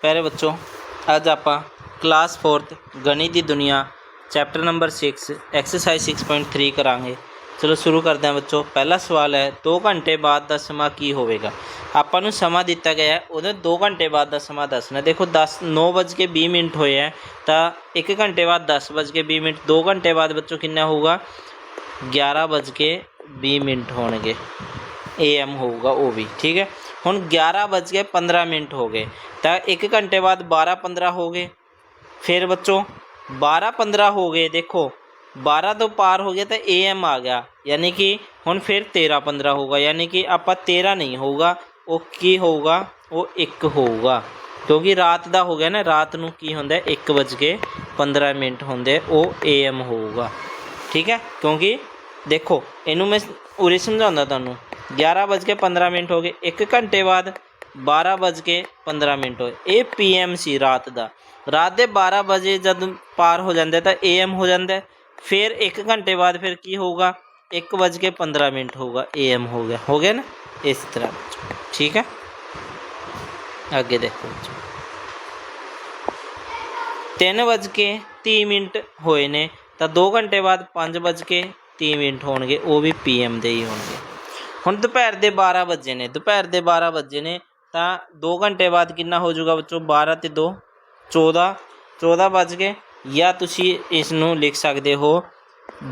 ਪਿਆਰੇ ਬੱਚੋ, ਅੱਜ ਆਪਾਂ ਕਲਾਸ 4th ਗਣਿਤ ਦੀ ਦੁਨੀਆ ਚੈਪਟਰ ਨੰਬਰ 6 ਐਕਸਰਸਾਈਜ਼ 6.3 ਕਰਾਂਗੇ। ਚਲੋ ਸ਼ੁਰੂ ਕਰਦੇ ਹਾਂ ਬੱਚੋ, ਪਹਿਲਾ ਸਵਾਲ ਹੈ 2 ਘੰਟੇ ਬਾਅਦ ਦਾ ਸਮਾਂ ਕੀ ਹੋਵੇਗਾ? ਆਪਾਂ ਨੂੰ ਸਮਾਂ ਦਿੱਤਾ ਗਿਆ ਹੈ, ਉਹਦੇ 2 ਘੰਟੇ ਬਾਅਦ ਦਾ ਸਮਾਂ ਦੱਸਣਾ। ਦੇਖੋ 10 9:20 ਮਿੰਟ ਹੋਏ ਹੈ, ਤਾਂ 1 ਘੰਟੇ ਬਾਅਦ 10:20 ਮਿੰਟ 2 ਘੰਟੇ ਬਾਅਦ ਬੱਚੋ ਕਿੰਨਾ ਹੋਊਗਾ? 11:20 ਮਿੰਟ ਹੋਣਗੇ। ਏਐਮ ਹੋਊਗਾ ਉਹ ਵੀ, ਠੀਕ ਹੈ? ਹੁਣ 11:15 ਮਿੰਟ ਹੋ ਗਏ। ਤਾਂ 1 ਘੰਟੇ ਬਾਅਦ 12:15 ਹੋ ਗਏ। ਫਿਰ ਬੱਚੋ 12:15 ਹੋ ਗਏ, ਦੇਖੋ। 12 ਤੋਂ ਪਾਰ ਹੋ ਗਿਆ ਤਾਂ ਏਐਮ ਆ ਗਿਆ। ਯਾਨੀ ਕਿ ਹੁਣ ਫਿਰ 13:15 ਹੋਊਗਾ। ਯਾਨੀ ਕਿ ਆਪਾਂ 13 ਨਹੀਂ ਹੋਊਗਾ, ਉਹ ਕੀ ਹੋਊਗਾ? ਉਹ 1 ਹੋਊਗਾ। ਕਿਉਂਕਿ ਰਾਤ ਦਾ ਹੋ ਗਿਆ ਨਾ, ਰਾਤ ਨੂੰ ਕੀ ਹੁੰਦਾ 1:15 ਮਿੰਟ ਹੁੰਦੇ, ਉਹ ਏਐਮ ਹੋਊਗਾ। ਠੀਕ ਹੈ? ਕਿਉਂਕਿ ਦੇਖੋ, ਇਹਨੂੰ ਮੈਂ ਉਰੇ ਸਮਝਾਉਂਦਾ ਤੁਹਾਨੂੰ। 11:15 ਮਿੰਟ ਹੋ ਗਏ 1 ਘੰਟੇ ਬਾਅਦ 12:15 ਮਿੰਟ ਹੋਏ ਇਹ ਪੀਐਮ ਸੀ ਰਾਤ ਦਾ ਰਾਤ ਦੇ 12 ਵਜੇ ਜਦ ਪਾਰ ਹੋ ਜਾਂਦਾ ਤਾਂ ਏਐਮ ਹੋ ਜਾਂਦਾ ਫਿਰ 1 ਘੰਟੇ ਬਾਅਦ ਫਿਰ ਕੀ ਹੋਊਗਾ 1:15 ਮਿੰਟ ਹੋਊਗਾ ਏਐਮ ਹੋ ਗਿਆ ਹੋ ਗਿਆ ਨਾ ਇਸ ਤਰ੍ਹਾਂ ਠੀਕ ਹੈ ਅੱਗੇ ਦੇਖੋ ਬੱਚੋ। ਤਿੰਨ ਵੱਜ ਕੇ 30 ਮਿੰਟ ਹੋਏ ਨੇ ਤਾਂ 2 ਘੰਟੇ ਬਾਅਦ 5 ਵੱਜ ਕੇ 30 ਮਿੰਟ ਹੋਣਗੇ ਉਹ ਵੀ ਪੀਐਮ ਦੇ ਹੀ ਹੋਣਗੇ ਹੁਣ ਦੁਪਹਿਰ ਦੇ 12 ਵਜੇ ਨੇ। ਦੁਪਹਿਰ ਦੇ 12 ਵਜੇ ਨੇ, ਤਾਂ 2 ਘੰਟੇ ਬਾਅਦ ਕਿੰਨਾ ਹੋ ਜਾਊਗਾ ਬੱਚੋ? 12 ਤੇ 2 14 14 ਵੱਜ ਗਏ। ਜਾਂ ਤੁਸੀਂ ਇਸ ਨੂੰ ਲਿਖ ਸਕਦੇ ਹੋ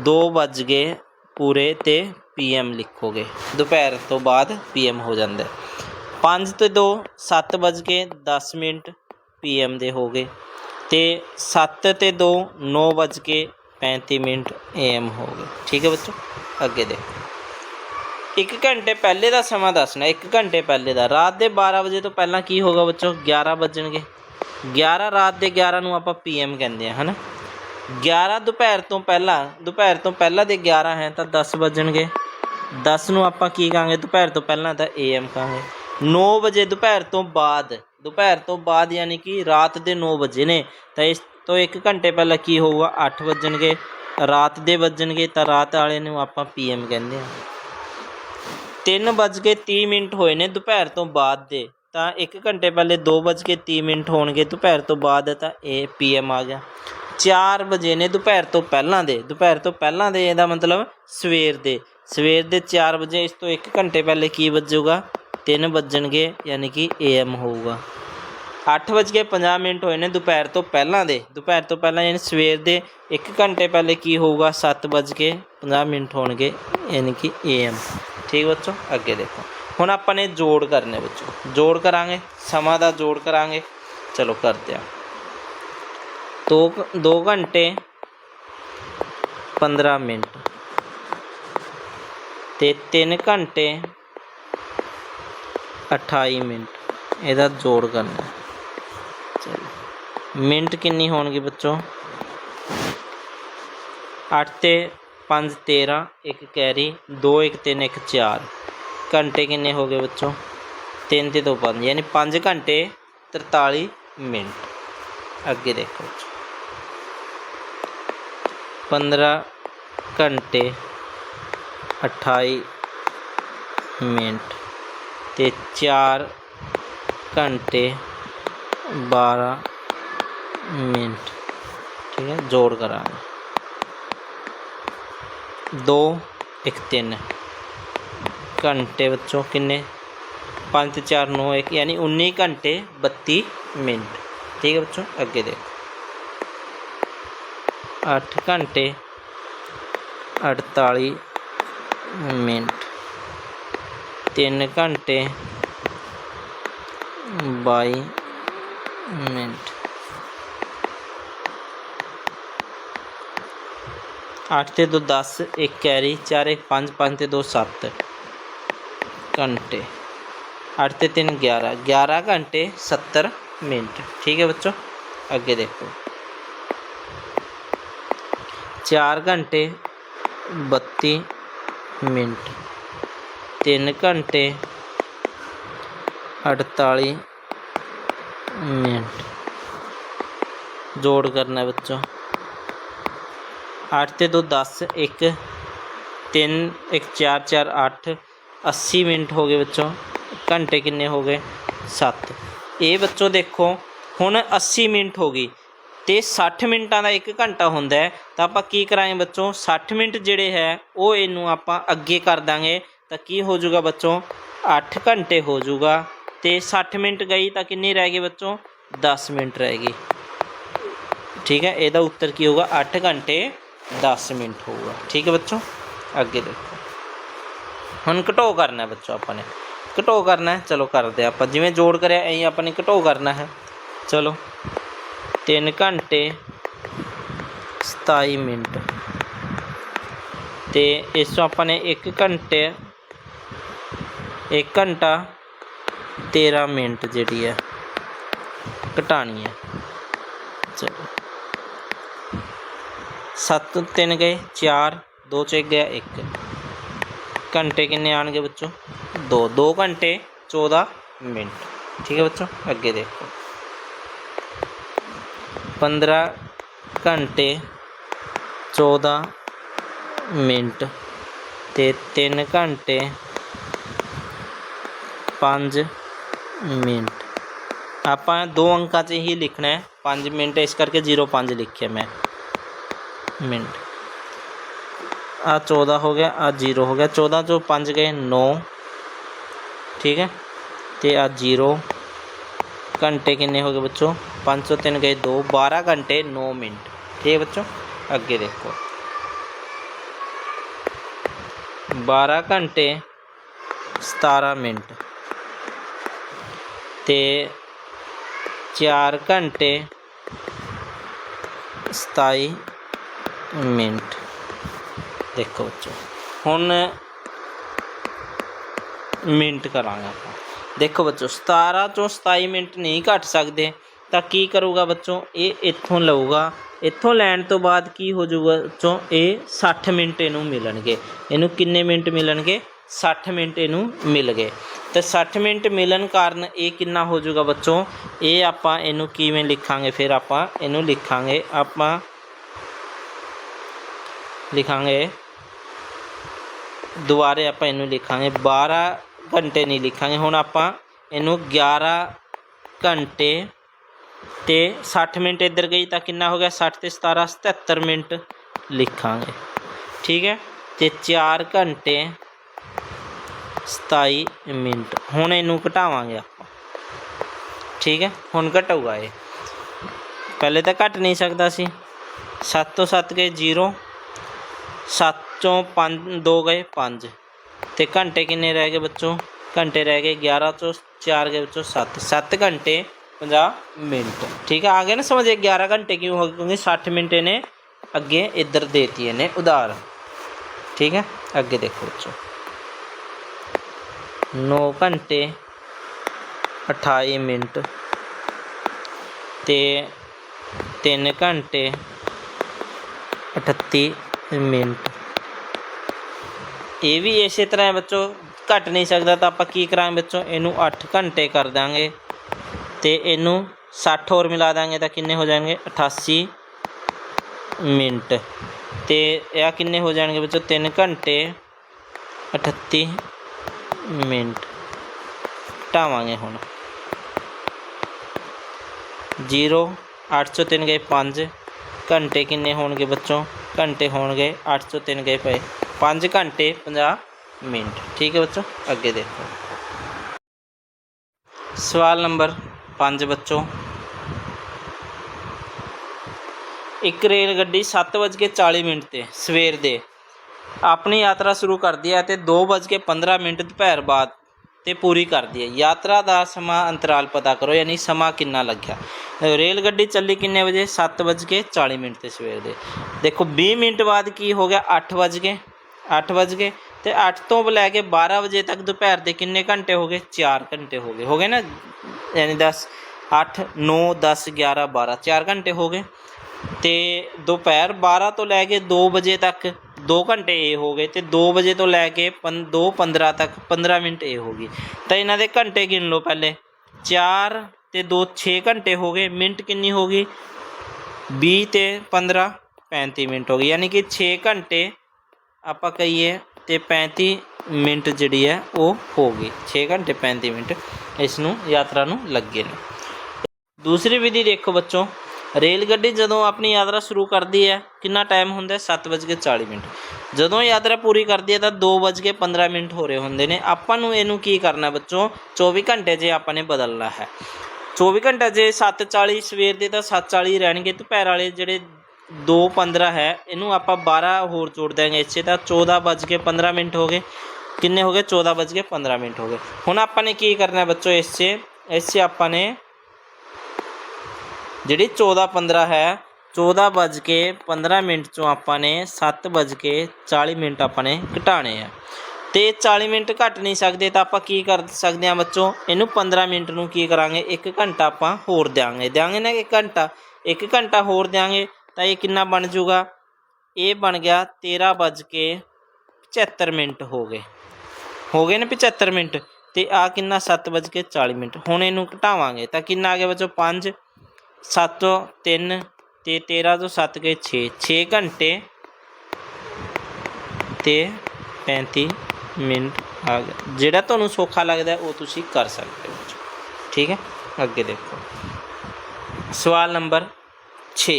2 ਵੱਜ ਗਏ ਪੂਰੇ ਤੇ ਪੀਐਮ ਲਿਖੋਗੇ। ਦੁਪਹਿਰ ਤੋਂ ਬਾਅਦ ਪੀਐਮ ਹੋ ਜਾਂਦਾ 5 ਤੇ 2 7 ਵੱਜ ਕੇ 10 ਮਿੰਟ ਪੀਐਮ ਦੇ ਹੋ ਗਏ। ਤੇ 7 ਤੇ 2 9 ਵੱਜ ਕੇ 35 ਮਿੰਟ ਏਐਮ ਹੋ ਗਏ। ਠੀਕ ਹੈ ਬੱਚੋ? ਅੱਗੇ ਦੇਖੋ। 1 ਘੰਟੇ ਪਹਿਲੇ ਦਾ ਸਮਾਂ ਦੱਸਣਾ 1 ਘੰਟੇ ਪਹਿਲੇ ਦਾ। ਰਾਤ ਦੇ 12 ਵਜੇ ਤੋਂ ਪਹਿਲਾਂ ਕੀ ਹੋਗਾ ਬੱਚੋ? 11 ਵੱਜਣਗੇ। 11 ਰਾਤ ਦੇ 11 ਨੂੰ ਆਪਾਂ ਪੀਐਮ ਕਹਿੰਦੇ ਆ, ਹਨਾ? 11 ਦੁਪਹਿਰ ਤੋਂ ਪਹਿਲਾਂ, ਦੁਪਹਿਰ ਤੋਂ ਪਹਿਲਾਂ ਦੇ 11 ਹੈ ਤਾਂ 10 ਵੱਜਣਗੇ। 10 ਨੂੰ ਆਪਾਂ ਕੀ ਕਹਾਂਗੇ? ਦੁਪਹਿਰ ਤੋਂ ਪਹਿਲਾਂ ਤਾਂ ਏਐਮ ਕਹਾਂਗੇ। 9 ਵਜੇ ਦੁਪਹਿਰ ਤੋਂ ਬਾਅਦ, ਦੁਪਹਿਰ ਤੋਂ ਬਾਅਦ ਯਾਨੀ ਕਿ ਰਾਤ ਦੇ 9 ਵਜੇ ਨੇ, ਤਾਂ ਇਸ ਤੋਂ 1 ਘੰਟੇ ਪਹਿਲਾਂ ਕੀ ਹੋਊਗਾ? 8 ਵੱਜਣਗੇ। ਰਾਤ ਦੇ ਵੱਜਣਗੇ ਤਾਂ ਰਾਤ ਵਾਲੇ ਨੂੰ ਆਪਾਂ ਪੀਐਮ ਕਹਿੰਦੇ ਹਾਂ 3 ਵੱਜ ਕੇ 30 ਮਿੰਟ ਹੋਏ ਨੇ ਦੁਪਹਿਰ ਤੋਂ ਬਾਅਦ ਦੇ। ਤਾਂ 1 ਘੰਟੇ ਪਹਿਲੇ 2 ਵੱਜ ਕੇ 30 ਮਿੰਟ ਹੋਣਗੇ, ਦੁਪਹਿਰ ਤੋਂ ਬਾਅਦ ਤਾਂ ਇਹ ਪੀਐਮ ਆ ਗਿਆ। 4 ਵਜੇ ਨੇ ਦੁਪਹਿਰ ਤੋਂ ਪਹਿਲਾਂ ਦੇ। ਦੁਪਹਿਰ ਤੋਂ ਪਹਿਲਾਂ ਦੇ ਇਹਦਾ ਮਤਲਬ ਸਵੇਰ ਦੇ। ਸਵੇਰ ਦੇ 4 ਵਜੇ ਇਸ ਤੋਂ 1 ਘੰਟੇ ਪਹਿਲੇ ਕੀ ਵੱਜੂਗਾ? 3 ਵੱਜਣਗੇ, ਯਾਨੀ ਕਿ ਏਐਮ ਹੋਊਗਾ। 8 ਵਜ ਕੇ 50 ਮਿੰਟ ਹੋਏ ਨੇ ਦੁਪਹਿਰ ਤੋਂ ਪਹਿਲਾਂ ਦੇ। ਦੁਪਹਿਰ ਤੋਂ ਪਹਿਲਾਂ ਯਾਨੀ ਸਵੇਰ ਦੇ 1 ਘੰਟੇ ਪਹਿਲੇ ਕੀ ਹੋਊਗਾ? 7 ਵਜ ਕੇ 50 ਮਿੰਟ ਹੋਣਗੇ ਯਾਨੀ ਕਿ ਏਐਮ ਠੀਕ ਬੱਚੋ? ਅੱਗੇ ਦੇਖੋ। ਹੁਣ ਆਪਾਂ ਨੇ ਜੋੜ ਕਰਨੇ ਬੱਚੋ। ਜੋੜ ਕਰਾਂਗੇ। ਸਮਾਂ ਦਾ ਜੋੜ ਕਰਾਂਗੇ। ਚਲੋ ਕਰਦੇ ਆ 2 2 ਘੰਟੇ 15 ਮਿੰਟ। ਤੇ 3 ਘੰਟੇ 28 ਮਿੰਟ। ਇਹਦਾ ਜੋੜ ਕਰਨਾ। ਮਿੰਟ ਕਿੰਨੀ ਹੋਣਗੇ ਬੱਚੋ? 8 ਤੇ 5 13 ਇੱਕ ਕੈਰੀ 2 1 3 1 4 ਘੰਟੇ ਕਿੰਨੇ ਹੋ ਗਏ ਬੱਚੋ? 3 ਤੇ 2 5 ਯਾਨੀ 5 ਘੰਟੇ 43 ਮਿੰਟ। ਅੱਗੇ ਦੇਖੋ 15 ਘੰਟੇ 28 ਮਿੰਟ ਤੇ 4 ਘੰਟੇ 12 ਮਿੰਟ ਠੀਕ ਹੈ ਜੋੜ ਕਰਾਂਗੇ 2 1 3 ਘੰਟੇ ਬੱਚੋਂ ਕਿੰਨੇ 5 ਤੇ 4 9 1 ਯਾਨੀ 19 ਘੰਟੇ 32 ਮਿੰਟ ਠੀਕ ਹੈ ਬੱਚੋਂ ਅੱਗੇ ਦੇਖੋ 8 ਘੰਟੇ 48 ਮਿੰਟ 3 ਘੰਟੇ 22 ਮਿੰਟ 8 ਤੇ 2 10 1 ਕੈਰੀ 4 1 5 5 ਤੇ 2 7 ਘੰਟੇ 8 ਤੇ 3 11 11 ਘੰਟੇ 70 ਮਿੰਟ ਠੀਕ ਹੈ ਬੱਚੋ ਅੱਗੇ ਦੇਖੋ 4 ਘੰਟੇ 32 ਮਿੰਟ 3 ਘੰਟੇ 48 ਮਿੰਟ। ਜੋੜ ਕਰਨਾ ਹੈ ਬੱਚੋ 8 ਤੇ 2 10 1 3 1 4 4 8 80 ਮਿੰਟ ਹੋ ਗਏ ਬੱਚੋ ਘੰਟੇ ਕਿੰਨੇ ਹੋ ਗਏ? 7 ਇਹ ਬੱਚੋ ਦੇਖੋ, ਹੁਣ 80 ਮਿੰਟ ਹੋ ਗਈ। ਤੇ 60 ਮਿੰਟਾਂ ਦਾ 1 ਘੰਟਾ ਹੁੰਦਾ ਹੈ। ਤਾਂ ਆਪਾਂ ਕੀ ਕਰਾਂਗੇ ਬੱਚੋ? 60 ਮਿੰਟ ਜਿਹੜੇ ਹੈ, ਉਹ ਇਹਨੂੰ ਆਪਾਂ ਅੱਗੇ ਕਰ ਦਾਂਗੇ। ਤਾਂ ਕੀ ਹੋ ਜਾਊਗਾ ਬੱਚੋ? 8 ਘੰਟੇ ਹੋ ਜਾਊਗਾ। ਤੇ 60 ਮਿੰਟ ਗਈ ਤਾਂ ਕਿੰਨੀ ਰਹਿ ਗਈ ਬੱਚੋ? 10 ਮਿੰਟ ਰਹਿ ਗਈ। ਠੀਕ ਹੈ, ਇਹਦਾ ਉੱਤਰ ਕੀ ਹੋਊਗਾ? 8 ਘੰਟੇ 10 ਮਿੰਟ ਹੋਊਗਾ। ਠੀਕ ਹੈ ਬੱਚੋ? ਅੱਗੇ ਦੇਖੋ। ਹੁਣ ਘਟੋ ਕਰਨਾ ਹੈ ਬੱਚੋ ਆਪਾਂ ਨੇ। ਘਟੋ ਕਰਨਾ ਹੈ, ਚਲੋ ਕਰਦੇ ਹਾਂ ਆਪਾਂ। ਜਿਵੇਂ ਜੋੜ ਕਰਿਆ, ਐਂ ਆਪਾਂ ਨੇ ਘਟੋ ਕਰਨਾ ਹੈ। ਚਲੋ। 3 ਘੰਟੇ 27 ਮਿੰਟ। ਤੇ ਇਸ ਤੋਂ 13 ਮਿੰਟ ਜਿਹੜੀ ਹੈ ਘਟਾਣੀ ਹੈ ਚਲੋ 7 3 ਗਏ 4 2 ਚ ਇੱਕ ਗਿਆ 1 ਘੰਟੇ ਕਿੰਨੇ ਆਣਗੇ ਬੱਚੋ 2 2 ਘੰਟੇ 14 ਮਿੰਟ ਠੀਕ ਹੈ ਬੱਚੋ ਅੱਗੇ ਦੇਖੋ 15 ਘੰਟੇ 14 ਮਿੰਟ ਤੇ 3 ਘੰਟੇ 5 ਮਿੰਟ ਆਪਾਂ ਦੋ ਅੰਕਾਂ 'ਚ ਹੀ ਲਿਖਣਾ ਹੈ 5 ਮਿੰਟ ਇਸ ਕਰਕੇ 05 ਲਿਖਿਆ ਮੈਂ ਮਿੰਟ ਆ 14 ਹੋ ਗਿਆ ਆ 0 ਹੋ ਗਿਆ 14 ਚੋਂ 5 ਗਏ 9 ਠੀਕ ਹੈ ਤੇ ਆ 0 ਘੰਟੇ ਕਿੰਨੇ ਹੋ ਗਏ ਬੱਚੋ 5 ਤੋਂ 3 ਗਏ 2 12 ਘੰਟੇ 9 ਮਿੰਟ ਠੀਕ ਹੈ ਬੱਚੋ ਅੱਗੇ ਦੇਖੋ 12 ਘੰਟੇ 17 ਮਿੰਟ ਤੇ 4 ਘੰਟੇ 27 ਮਿੰਟ ਦੇਖੋ ਬੱਚੋ। ਹੁਣ ਮਿੰਟ ਕਰਾਂਗੇ ਆਪਾਂ। ਦੇਖੋ ਬੱਚੋ 17 ਤੋਂ 27 ਮਿੰਟ ਨਹੀਂ ਘਟ ਸਕਦੇ। ਤਾਂ ਕੀ ਕਰੂਗਾ ਬੱਚੋ? ਇਹ ਇੱਥੋਂ ਲਊਗਾ। ਇੱਥੋਂ ਲੈਣ ਤੋਂ ਬਾਅਦ ਕੀ ਹੋ ਜਾਊਗਾ ਬੱਚੋ? ਇਹ 60 ਮਿੰਟ ਇਹਨੂੰ ਮਿਲਣਗੇ। ਇਹਨੂੰ ਕਿੰਨੇ ਮਿੰਟ ਮਿਲਣਗੇ? 60 ਮਿੰਟ ਇਹਨੂੰ ਮਿਲ ਗਏ ਤੇ 60 ਮਿੰਟ ਮਿਲਣ ਕਾਰਨ ਇਹ ਕਿੰਨਾ ਹੋ ਜਾਊਗਾ ਬੱਚੋ? ਇਹ ਆਪਾਂ ਇਹਨੂੰ ਕਿਵੇਂ ਲਿਖਾਂਗੇ? ਫਿਰ ਆਪਾਂ ਇਹਨੂੰ ਲਿਖਾਂਗੇ, ਆਪਾਂ ਲਿਖਾਂਗੇ। ਦੁਬਾਰੇ ਆਪਾਂ ਇਹਨੂੰ ਲਿਖਾਂਗੇ। 12 ਘੰਟੇ ਨਹੀਂ ਲਿਖਾਂਗੇ। ਹੁਣ ਆਪਾਂ ਇਹਨੂੰ 11 ਘੰਟੇ ਤੇ 60 ਮਿੰਟ ਇੱਧਰ ਗਈ ਤਾਂ ਕਿੰਨਾ ਹੋ ਗਿਆ? 60 ਤੇ 17 77 ਮਿੰਟ ਲਿਖਾਂਗੇ। ਠੀਕ ਹੈ? ਤੇ 4 ਘੰਟੇ 27 ਮਿੰਟ। ਹੁਣ ਇਹਨੂੰ ਘਟਾਵਾਂਗੇ ਆਪਾਂ। ਠੀਕ ਹੈ? ਹੁਣ ਘਟੂਗਾ ਇਹ। ਪਹਿਲੇ ਤਾਂ ਘਟ ਨਹੀਂ ਸਕਦਾ ਸੀ। 7 ਤੋਂ 7 ਗਏ 0 7 ਚੋਂ 5 2 ਗਏ 5 ਤੇ ਘੰਟੇ ਕਿੰਨੇ ਰਹਿ ਗਏ ਬੱਚੋ? ਘੰਟੇ ਰਹਿ ਗਏ 11 ਚੋਂ 4 ਗਏ ਬੱਚੋ 7 7 ਘੰਟੇ 50 ਮਿੰਟ। ਠੀਕ ਹੈ? ਆ ਗਿਆ ਨਾ ਸਮਝ 11 ਘੰਟੇ ਕਿਉਂ ਹੋ ਗਏ? ਕਿਉਂਕਿ 60 ਮਿੰਟ ਇਹਨੇ ਅੱਗੇ ਇੱਧਰ ਦੇਤੀ, ਇਹਨੇ ਉਧਾਰ। ਠੀਕ ਹੈ? ਅੱਗੇ ਦੇਖੋ ਬੱਚੋ। 9 ਘੰਟੇ 28 ਮਿੰਟ ਤੇ 3 ਘੰਟੇ 38 ਮਿੰਟ। ਇਹ ਵੀ ਇਸੇ ਤਰ੍ਹਾਂ ਹੈ ਬੱਚੋ, ਘਟ ਨਹੀਂ ਸਕਦਾ ਤਾਂ ਆਪਾਂ ਕੀ ਕਰਾਂਗੇ ਬੱਚੋ? ਇਹਨੂੰ 8 ਘੰਟੇ ਕਰ ਦਾਂਗੇ ਤੇ ਇਹਨੂੰ 60 ਹੋਰ ਮਿਲਾ ਦਾਂਗੇ ਤਾਂ ਕਿੰਨੇ ਹੋ ਜਾਣਗੇ? 88 ਮਿੰਟ। ਤੇ ਇਹ ਕਿੰਨੇ ਹੋ ਜਾਣਗੇ ਬੱਚੋ? 3 ਘੰਟੇ 38 ਮਿੰਟ ਟਾਵਾਂਗੇ ਹੁਣ। 0 8 ਚੋਂ 3 ਗਏ 5 ਘੰਟੇ ਕਿੰਨੇ ਹੋਣਗੇ ਬੱਚੋ? ਘੰਟੇ ਹੋਣਗੇ 8 ਚੋਂ 3 ਗਏ ਪਏ। 5 ਘੰਟੇ 50 ਮਿੰਟ। ਠੀਕ ਹੈ ਬੱਚੋ, ਅੱਗੇ ਦੇਖੋ। ਸਵਾਲ ਨੰਬਰ 5 ਬੱਚੋ। ਇੱਕ ਰੇਲ ਗੱਡੀ 7:40 ਮਿੰਟ ਤੇ ਸਵੇਰ ਦੇ ਆਪਣੀ ਯਾਤਰਾ ਸ਼ੁਰੂ ਕਰਦੀ ਹੈ ਤੇ 2:15 ਮਿੰਟ ਦੁਪਹਿਰ ਬਾਅਦ ਤੇ ਪੂਰੀ ਕਰਦੀ ਹੈ। ਯਾਤਰਾ ਦਾ ਸਮਾਂ ਅੰਤਰਾਲ ਪਤਾ ਕਰੋ, ਯਾਨੀ ਸਮਾਂ ਕਿੰਨਾ ਲੱਗਿਆ। ਰੇਲ ਗੱਡੀ ਚੱਲੀ ਕਿੰਨੇ ਵਜੇ? 7:40 ਮਿੰਟ ਤੇ ਸਵੇਰ ਦੇ। ਦੇਖੋ 20 ਮਿੰਟ ਬਾਅਦ ਕੀ ਹੋ ਗਿਆ? 8 ਵਜ ਗਏ। 8 ਵਜ ਗਏ ਤੇ 8 ਤੋਂ ਲੈ ਕੇ 12 ਵਜੇ ਤੱਕ ਦੁਪਹਿਰ ਦੇ ਕਿੰਨੇ ਘੰਟੇ ਹੋ ਗਏ? 4 ਘੰਟੇ ਹੋ ਗਏ। ਹੋ ਗਏ ਨਾ? ਯਾਨੀ 10 8 9 10 11 12 4 ਘੰਟੇ ਹੋ ਗਏ। ਤੇ ਦੁਪਹਿਰ 12 ਤੋਂ ਲੈ ਕੇ 2 ਵਜੇ ਤੱਕ 2 ਘੰਟੇ ਇਹ ਹੋ ਗਏ ਤੇ 2 ਵਜੇ ਤੋਂ ਲੈ ਕੇ 2 15 ਤੱਕ 15 ਮਿੰਟ ਇਹ ਹੋ ਗਈ। ਤਾਂ ਇਹਨਾਂ ਦੇ ਘੰਟੇ ਗਿਣ ਲਓ ਪਹਿਲੇ। 4 ਤੇ 2 6 ਘੰਟੇ ਹੋ ਗਏ, ਮਿੰਟ ਕਿੰਨੀ ਹੋ ਗਈ? 20 ਤੇ 15 35 ਮਿੰਟ ਹੋ ਗਈ ਯਾਨੀ ਕਿ 6 ਘੰਟੇ ਆਪਾਂ ਕਹੀਏ ਤੇ 35 ਮਿੰਟ ਜਿਹੜੀ ਹੈ ਉਹ ਹੋ ਗਈ। 6 ਘੰਟੇ 35 ਮਿੰਟ ਇਸ ਨੂੰ ਯਾਤਰਾ ਨੂੰ ਲੱਗੇ ਨੇ। ਦੂਸਰੀ ਵਿਧੀ ਦੇਖੋ ਬੱਚੋ। ਰੇਲ ਗੱਡੀ ਜਦੋਂ ਆਪਣੀ ਯਾਤਰਾ ਸ਼ੁਰੂ ਕਰਦੀ ਹੈ, ਕਿੰਨਾ ਟਾਈਮ ਹੁੰਦਾ ਹੈ? 7:40 ਮਿੰਟ। ਜਦੋਂ ਯਾਤਰਾ ਪੂਰੀ ਕਰਦੀ ਹੈ ਤਾਂ 2:15 ਮਿੰਟ ਹੋ ਰਹੇ ਹੁੰਦੇ ਨੇ। ਆਪਾਂ ਨੂੰ ਇਹਨੂੰ ਕੀ ਕਰਨਾ ਬੱਚੋ? 24 ਘੰਟੇ 'ਚ ਆਪਾਂ ਨੇ ਬਦਲਣਾ ਹੈ। 24 ਘੰਟੇ ਜੇ 7:40 ਸਵੇਰ ਦੇ ਤਾਂ 7:40 ਰਹਿਣਗੇ। ਦੁਪਹਿਰ ਵਾਲੇ ਜਿਹੜੇ 2:15 ਹੈ, ਇਹਨੂੰ ਆਪਾਂ 12 ਹੋਰ ਜੋੜ ਦਾਂਗੇ ਇੱਥੇ ਤਾਂ 14:15 ਮਿੰਟ ਹੋ ਗਏ। ਕਿੰਨੇ ਹੋ ਗਏ? 14:15 ਮਿੰਟ ਹੋ ਗਏ। ਹੁਣ ਆਪਾਂ ਨੇ ਕੀ ਕਰਨਾ ਬੱਚੋ ਇਸ 'ਚ ਇਸ 'ਚ ਆਪਾਂ ਨੇ ਜਿਹੜੀ 14:15 ਹੈ 14:15 ਮਿੰਟ ਚੋਂ ਆਪਾਂ ਨੇ 7:40 ਮਿੰਟ ਆਪਾਂ ਨੇ ਘਟਾਣੇ ਆ। ਤੇ 40 ਮਿੰਟ ਘਟ ਨਹੀਂ ਸਕਦੇ ਤਾਂ ਆਪਾਂ ਕੀ ਕਰ ਸਕਦੇ ਹਾਂ ਬੱਚੋ? ਇਹਨੂੰ 15 ਮਿੰਟ ਨੂੰ ਕੀ ਕਰਾਂਗੇ? 1 ਘੰਟਾ ਆਪਾਂ ਹੋਰ ਦਿਆਂਗੇ। ਦਿਆਂਗੇ ਨਾ 1 ਘੰਟਾ? 1 ਘੰਟਾ ਹੋਰ ਦਿਆਂਗੇ ਤਾਂ ਇਹ ਕਿੰਨਾ ਬਣ ਜਾਊਗਾ? ਇਹ ਬਣ ਗਿਆ 13:75 ਮਿੰਟ ਹੋ ਗਏ। ਹੋ ਗਏ ਨੇ 75 ਮਿੰਟ। ਤੇ ਆ ਕਿੰਨਾ? 7:40 ਮਿੰਟ। ਹੁਣ ਇਹਨੂੰ ਘਟਾਵਾਂਗੇ। ਤਾਂ ਕਿੰਨਾ ਆ ਗਿਆ ਬੱਚੋ? 5 7 ਤੋਂ 3 ਤੇ 13 ਤੋਂ 7 ਗਏ 6 6 ਘੰਟੇ ਤੇ 35 ਮਿੰਟ ਆ ਗਿਆ ਜਿਹੜਾ ਤੁਹਾਨੂੰ ਸੌਖਾ ਲੱਗਦਾ ਉਹ ਤੁਸੀਂ ਕਰ ਸਕਦੇ ਹੋ। ਠੀਕ ਹੈ? ਅੱਗੇ ਦੇਖੋ। ਸਵਾਲ ਨੰਬਰ 6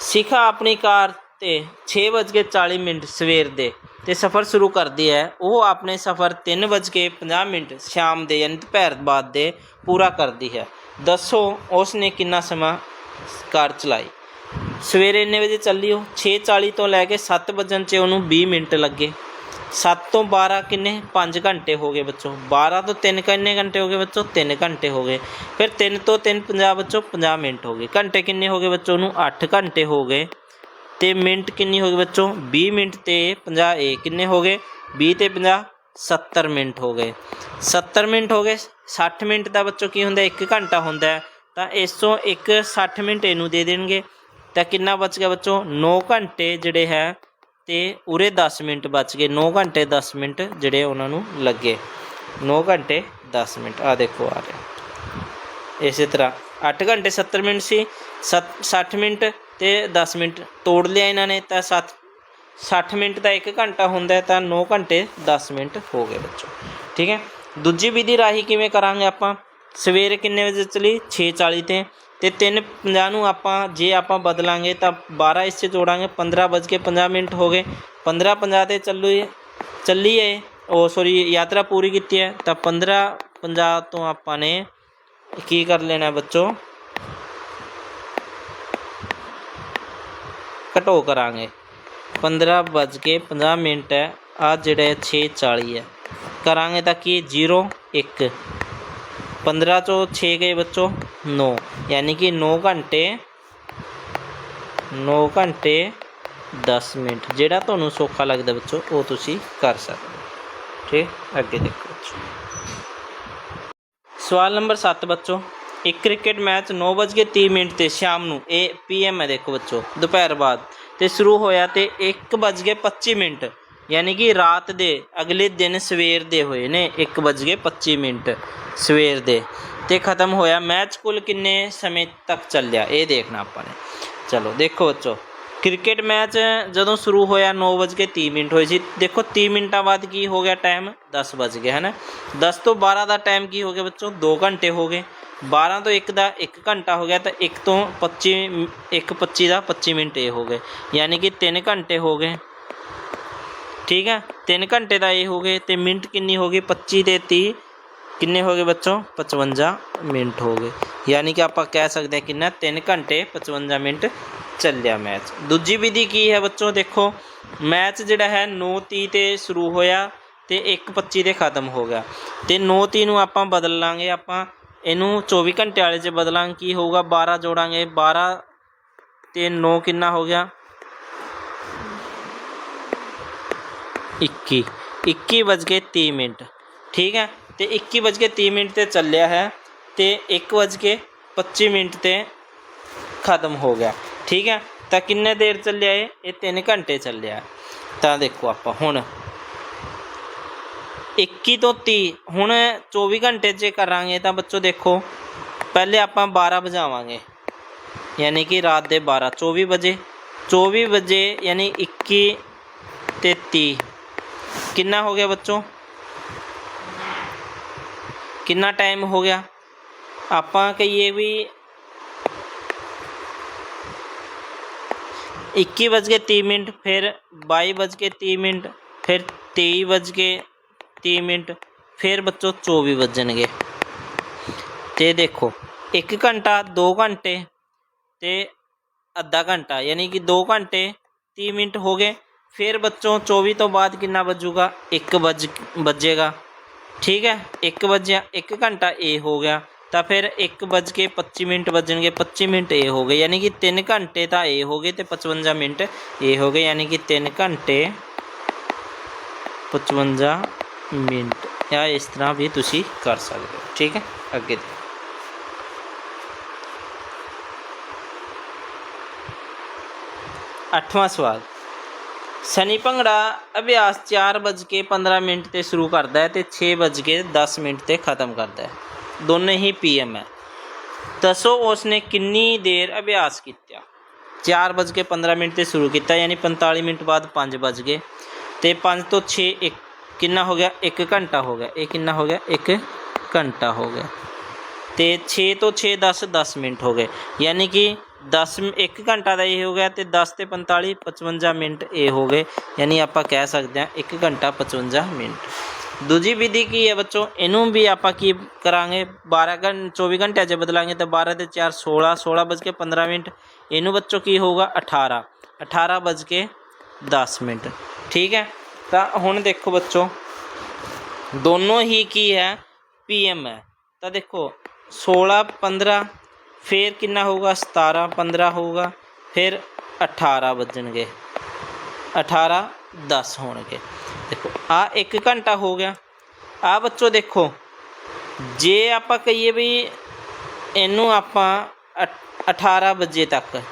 ਸਿਖਾ ਆਪਣੀ ਕਾਰ ਤੇ 6:40 ਮਿੰਟ ਸਵੇਰ ਦੇ ਤੇ ਸਫ਼ਰ ਸ਼ੁਰੂ ਕਰਦੀ ਹੈ। ਉਹ ਆਪਣੇ ਸਫ਼ਰ 3:50 ਮਿੰਟ ਸ਼ਾਮ ਦੇ, ਯਾਨੀ ਦੁਪਹਿਰ ਬਾਅਦ ਦੇ ਪੂਰਾ ਕਰਦੀ ਹੈ। ਦੱਸੋ ਉਸ ਨੇ ਕਿੰਨਾ ਸਮਾਂ ਕਾਰ ਚਲਾਈ? ਸਵੇਰੇ ਇੰਨੇ ਵਜੇ ਚੱਲੀ ਉਹ 6:40 ਤੋਂ ਲੈ ਕੇ 7 ਵਜਣ 'ਚ ਉਹਨੂੰ 20 ਮਿੰਟ ਲੱਗੇ। 7 ਤੋਂ 12 ਕਿੰਨੇ? 5 ਘੰਟੇ ਹੋ ਗਏ ਬੱਚੋ। 12 ਤੋਂ 3 ਕਿੰਨੇ ਘੰਟੇ ਹੋ ਗਏ ਬੱਚੋ? 3 ਘੰਟੇ ਹੋ ਗਏ। ਫਿਰ 3 ਤੋਂ 3 50 ਬੱਚੋ 50 ਮਿੰਟ ਹੋ ਗਏ। ਘੰਟੇ ਕਿੰਨੇ ਹੋ ਗਏ ਬੱਚੋ ਨੂੰ 8 ਘੰਟੇ ਹੋ ਗਏ। ਤੇ ਮਿੰਟ ਕਿੰਨੀ ਹੋ ਗਈ ਬੱਚੋ? 20 ਮਿੰਟ ਤੇ 50 ਇਹ ਕਿੰਨੇ ਹੋ ਗਏ? 20 ਤੇ 50 70 ਮਿੰਟ ਹੋ ਗਏ। 70 ਮਿੰਟ ਹੋ ਗਏ। 60 ਮਿੰਟ ਦਾ ਬੱਚੋ ਕੀ ਹੁੰਦਾ? 1 ਘੰਟਾ ਹੁੰਦਾ ਤਾਂ ਇਸ ਤੋਂ ਇੱਕ 60 ਮਿੰਟ ਇਹਨੂੰ ਦੇ ਦੇਣਗੇ। ਤਾਂ ਕਿੰਨਾ ਬਚ ਗਿਆ ਬੱਚੋ? 9 ਘੰਟੇ ਜਿਹੜੇ ਹੈ ਤੇ ਉਰੇ 10 ਮਿੰਟ ਬਚ ਗਏ। 9 ਘੰਟੇ 10 ਮਿੰਟ ਜਿਹੜੇ ਉਹਨਾਂ ਨੂੰ ਲੱਗੇ। 9 ਘੰਟੇ 10 ਮਿੰਟ। ਆ ਦੇਖੋ, ਆ ਰਿਹਾ। ਇਸੇ ਤਰ੍ਹਾਂ। 8 ਘੰਟੇ 70 ਮਿੰਟ ਸੀ। ਸੱਤ- 60 ਮਿੰਟ ਤੇ 10 ਮਿੰਟ ਤੋੜ ਲਿਆ ਇਹਨਾਂ ਨੇ। ਤਾਂ 7 60 ਮਿੰਟ ਦਾ 1 ਘੰਟਾ ਹੁੰਦਾ ਹੈ ਤਾਂ 9 ਘੰਟੇ 10 ਮਿੰਟ ਹੋ ਗਏ ਬੱਚੋ ਠੀਕ ਹੈ ਦੂਜੀ ਵਿਧੀ ਰਾਹੀਂ ਕਿਵੇਂ ਕਰਾਂਗੇ ਆਪਾਂ ਸਵੇਰੇ ਕਿੰਨੇ ਵਜੇ ਚਲੀ 6:40 ਤੇ ਤੇ 3:50 ਨੂੰ ਆਪਾਂ ਜੇ ਆਪਾਂ ਬਦਲਾਂਗੇ ਤਾਂ 12 ਇਸ 'ਚ ਜੋੜਾਂਗੇ 15:50 ਮਿੰਟ ਹੋ ਗਏ 15:50 ਤੇ ਚੱਲੂ ਚੱਲੀਏ ਉਹ ਸੌਰੀ ਯਾਤਰਾ ਪੂਰੀ ਕੀਤੀ ਹੈ ਤਾਂ 15:50 ਤੋਂ ਆਪਾਂ ਨੇ ਕੀ ਕਰ ਲੈਣਾ ਬੱਚੋ ਘਟੋ ਕਰਾਂਗੇ 15 ਵੱਜ ਕੇ 50 ਮਿੰਟ ਹੈ। ਆ ਜਿਹੜਾ 6:40 ਹੈ। ਕਰਾਂਗੇ ਤਾਂ ਕੀ 0 1 15 ਚੋਂ 6 ਗਏ ਬੱਚੋ 9 ਯਾਨੀ ਕਿ 9 ਘੰਟੇ 9 ਘੰਟੇ 10 ਮਿੰਟ। ਜਿਹੜਾ ਤੁਹਾਨੂੰ ਸੌਖਾ ਲੱਗਦਾ ਬੱਚੋ, ਉਹ ਤੁਸੀਂ ਕਰ ਸਕਦੇ ਹੋ। ਠੀਕ? ਅੱਗੇ ਦੇਖੋ ਸਵਾਲ ਨੰਬਰ 7 ਬੱਚੋ। ਇੱਕ ਕ੍ਰਿਕਟ ਮੈਚ 9:30 ਮਿੰਟ ਤੇ ਸ਼ਾਮ ਨੂੰ। ਇਹ ਪੀਐਮ ਹੈ ਦੇਖੋ ਬੱਚੋ। ਦੁਪਹਿਰ ਬਾਅਦ। ਤੇ ਸ਼ੁਰੂ ਹੋਇਆ ਤੇ 1:25 ਮਿੰਟ। ਯਾਨੀ ਕਿ ਰਾਤ ਦੇ, ਅਗਲੇ ਦਿਨ ਸਵੇਰ ਦੇ ਹੋਏ ਨੇ 1:25 ਮਿੰਟ ਸਵੇਰ ਦੇ। ਤੇ ਖਤਮ ਹੋਇਆ ਮੈਚ ਕੁੱਲ ਕਿੰਨੇ ਸਮੇਂ ਤੱਕ ਚੱਲਿਆ? ਇਹ ਦੇਖਣਾ ਆਪਾਂ ਨੇ। ਚਲੋ, ਦੇਖੋ ਬੱਚੋ, ਕ੍ਰਿਕਟ ਮੈਚ ਜਦੋਂ ਸ਼ੁਰੂ ਹੋਇਆ 9:30 ਮਿੰਟ ਹੋਏ ਸੀ। ਦੇਖੋ 30 ਮਿੰਟਾਂ ਬਾਅਦ ਕੀ ਹੋ ਗਿਆ ਟਾਈਮ 10 ਵੱਜ ਗਿਆ ਹੈ ਨਾ? 10 ਤੋਂ 12 ਦਾ ਟਾਈਮ ਕੀ ਹੋ ਗਿਆ ਬੱਚੋ? 2 ਘੰਟੇ ਹੋ ਗਏ। 12 ਤੋਂ 1 ਦਾ 1 ਘੰਟਾ ਹੋ ਗਿਆ ਤਾਂ 1 ਤੋਂ 25 1 25 ਦਾ 25 ਮਿੰਟ ਇਹ ਹੋ ਗਏ। ਯਾਨੀ ਕਿ 3 ਘੰਟੇ ਹੋ ਗਏ। ਠੀਕ ਹੈ? 3 ਘੰਟੇ ਦਾ ਇਹ ਹੋ ਗਏ ਤੇ ਮਿੰਟ ਕਿੰਨੀ ਹੋ ਗਈ? 25 ਤੇ 30 ਕਿੰਨੇ ਹੋ ਗਏ ਬੱਚੋ? 55 ਮਿੰਟ ਹੋ ਗਏ। ਯਾਨੀ ਕਿ ਆਪਾਂ ਕਹਿ ਸਕਦੇ ਹਾਂ ਕਿੰਨਾ? 3 ਘੰਟੇ 55 ਮਿੰਟ ਚੱਲਿਆ ਮੈਚ। ਦੂਜੀ ਵਿਧੀ ਕੀ ਹੈ ਬੱਚੋ? ਦੇਖੋ, ਮੈਚ ਜਿਹੜਾ ਹੈ 9:30 ਤੇ ਸ਼ੁਰੂ ਹੋਇਆ ਤੇ 1:25 ਤੇ ਖਤਮ ਹੋ ਗਿਆ। ਤੇ 9:30 ਨੂੰ ਆਪਾਂ ਬਦਲ ਲਾਂਗੇ, ਆਪਾਂ ਇਹਨੂੰ 24 ਘੰਟੇ ਵਾਲੇ 'ਚ ਬਦਲਾਂਗੇ, ਕੀ ਹੋਊਗਾ? 12 ਜੋੜਾਂਗੇ 12 ਤੇ 9 ਕਿੰਨਾ ਹੋ ਗਿਆ? 21 21 ਵੱਜ ਕੇ 30 ਮਿੰਟ। ਠੀਕ ਹੈ? ਤੇ 21 ਵੱਜ ਕੇ 30 ਮਿੰਟ ਤੇ ਚੱਲਿਆ ਹੈ ਤੇ 1 ਵੱਜ ਕੇ 25 ਮਿੰਟ ਤੇ ਖਤਮ ਹੋ ਗਿਆ। ਠੀਕ ਹੈ? ਤਾਂ ਕਿੰਨੇ ਦੇਰ ਚੱਲਿਆ ਇਹ? ਇਹ 3 ਘੰਟੇ ਚੱਲਿਆ। ਤਾਂ ਦੇਖੋ ਆਪਾਂ ਹੁਣ 21 ਤੋਂ 30 ਹੁਣ 24 ਘੰਟੇ 'ਚ ਕਰਾਂਗੇ ਤਾਂ ਬੱਚੋ ਦੇਖੋ ਪਹਿਲੇ ਆਪਾਂ 12 ਵਜਾਵਾਂਗੇ ਯਾਨੀ ਕਿ ਰਾਤ ਦੇ 12 24 ਵਜੇ 24 ਵਜੇ ਯਾਨੀ 21 ਤੇ 30 ਕਿੰਨਾ ਹੋ ਗਿਆ ਬੱਚੋ ਕਿੰਨਾ ਟਾਈਮ ਹੋ ਗਿਆ ਆਪਾਂ ਕਹੀਏ ਵੀ 21 ਵੱਜ ਕੇ 30 ਮਿੰਟ ਫਿਰ 22 ਵੱਜ ਕੇ 30 ਮਿੰਟ ਫਿਰ 23 ਵੱਜ ਕੇ 30 ਮਿੰਟ ਫਿਰ ਬੱਚੋ 24 ਵੱਜਣਗੇ ਤੇ ਦੇਖੋ 1 ਘੰਟਾ 2 ਘੰਟੇ ਤੇ ਅੱਧਾ ਘੰਟਾ ਯਾਨੀ ਕਿ 2 ਘੰਟੇ 30 ਮਿੰਟ ਹੋ ਗਏ ਫਿਰ ਬੱਚੋਂ 24 ਤੋਂ ਬਾਅਦ ਕਿੰਨਾ ਵੱਜੂਗਾ 1 ਵੱਜ ਵੱਜੇਗਾ ਠੀਕ ਹੈ 1 ਵਜਿਆ 1 ਘੰਟਾ ਇਹ ਹੋ ਗਿਆ ਤਾਂ ਫਿਰ 1 ਵੱਜ ਕੇ 25 ਮਿੰਟ ਵੱਜਣਗੇ 25 ਮਿੰਟ ਇਹ ਹੋ ਗਏ ਯਾਨੀ ਕਿ 3 ਘੰਟੇ ਤਾਂ ਇਹ ਹੋ ਗਏ ਤੇ 55 ਮਿੰਟ ਇਹ ਹੋ ਗਏ ਯਾਨੀ ਕਿ 3 ਘੰਟੇ 55 ਮਿੰਟ ਜਾਂ ਇਸ ਤਰ੍ਹਾਂ ਵੀ ਤੁਸੀਂ ਕਰ ਸਕਦੇ ਹੋ ਠੀਕ ਹੈ ਅੱਗੇ ਦੇਖੋ ਅੱਠਵਾਂ ਸਵਾਲ ਸਨੀ ਭੰਗੜਾ ਅਭਿਆਸ 4:15 ਮਿੰਟ ਤੇ ਸ਼ੁਰੂ ਕਰਦਾ ਹੈ ਤੇ 6:10 ਮਿੰਟ ਤੇ ਖਤਮ ਕਰਦਾ ਹੈ ਦੋਨੇ ਹੀ ਪੀਐਮ ਹੈ ਦੱਸੋ ਉਸਨੇ ਕਿੰਨੀ ਦੇਰ ਅਭਿਆਸ ਕੀਤਾ 4:15 ਮਿੰਟ ਤੇ ਸ਼ੁਰੂ ਕੀਤਾ ਯਾਨੀ 45 ਮਿੰਟ ਬਾਅਦ 5 ਵੱਜ ਗਏ ਤੇ 5 ਤੋਂ 6 ਇੱਕ ਕਿੰਨਾ ਹੋ ਗਿਆ? 1 ਘੰਟਾ ਹੋ ਗਿਆ। ਇਹ ਕਿੰਨਾ ਹੋ ਗਿਆ? 1 ਘੰਟਾ ਹੋ ਗਿਆ। ਤੇ 6 ਤੋਂ 6 10 10 ਮਿੰਟ ਹੋ ਗਏ। ਯਾਨੀ ਕਿ 10 1 ਘੰਟਾ ਦਾ ਇਹ ਹੋ ਗਿਆ ਤੇ 10 ਤੇ 45 55 ਮਿੰਟ ਇਹ ਹੋ ਗਏ। ਯਾਨੀ ਆਪਾਂ ਕਹਿ ਸਕਦੇ ਹਾਂ 1 ਘੰਟਾ 55 ਮਿੰਟ। ਦੂਜੀ ਵਿਧੀ ਕੀ ਹੈ ਬੱਚੋ? ਇਹਨੂੰ ਵੀ ਆਪਾਂ ਕੀ ਕਰਾਂਗੇ? 12 ਘੰਟੇ 24 ਘੰਟਿਆਂ 'ਚ ਬਦਲਾਂਗੇ ਤਾਂ 12 ਤੇ 4 16 16 ਵੱਜ ਕੇ 15 ਮਿੰਟ। ਇਹਨੂੰ ਬੱਚੋ ਕੀ ਹੋਊਗਾ? 18 18 ਵੱਜ ਕੇ 10 ਮਿੰਟ। ਠੀਕ ਹੈ? ਤਾਂ ਹੁਣ ਦੇਖੋ ਬੱਚੋ, ਦੋਨੋਂ ਹੀ ਕੀ ਹੈ? ਪੀਐਮ ਹੈ। ਤਾਂ ਦੇਖੋ 16 15 ਫਿਰ ਕਿੰਨਾ ਹੋਊਗਾ? 17 15 ਹੋਊਗਾ, ਫਿਰ 18 ਵੱਜਣਗੇ। 18 10 ਹੋਣਗੇ। ਦੇਖੋ, ਆ 1 ਘੰਟਾ ਹੋ ਗਿਆ। ਆ ਬੱਚੋ ਦੇਖੋ, ਜੇ ਆਪਾਂ ਕਹੀਏ ਵੀ ਇਹਨੂੰ ਆਪਾਂ ਅਠ- 18 ਵਜੇ ਤੱਕ,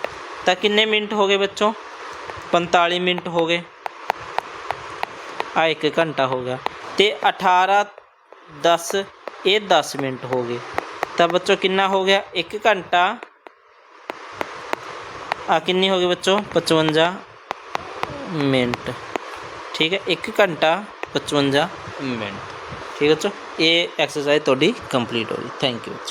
ਤਾਂ ਕਿੰਨੇ ਮਿੰਟ ਹੋ ਗਏ ਬੱਚੋ? 45 ਮਿੰਟ ਹੋ ਗਏ। ਆ 1 ਘੰਟਾ ਹੋ ਗਿਆ ਤੇ 18 10 ਇਹ 10 ਮਿੰਟ ਹੋ ਗਏ ਤਾਂ ਬੱਚੋ ਕਿੰਨਾ ਹੋ ਗਿਆ 1 ਘੰਟਾ ਆ ਕਿੰਨੀ ਹੋ ਗਈ ਬੱਚੋ 55 ਮਿੰਟ ਠੀਕ ਹੈ 1 ਘੰਟਾ 55 ਮਿੰਟ ਠੀਕ ਹੈ ਬੱਚੋ ਇਹ ਐਕਸਰਸਾਈਜ਼ ਤੁਹਾਡੀ ਕੰਪਲੀਟ ਹੋ ਗਈ ਥੈਂਕ ਯੂ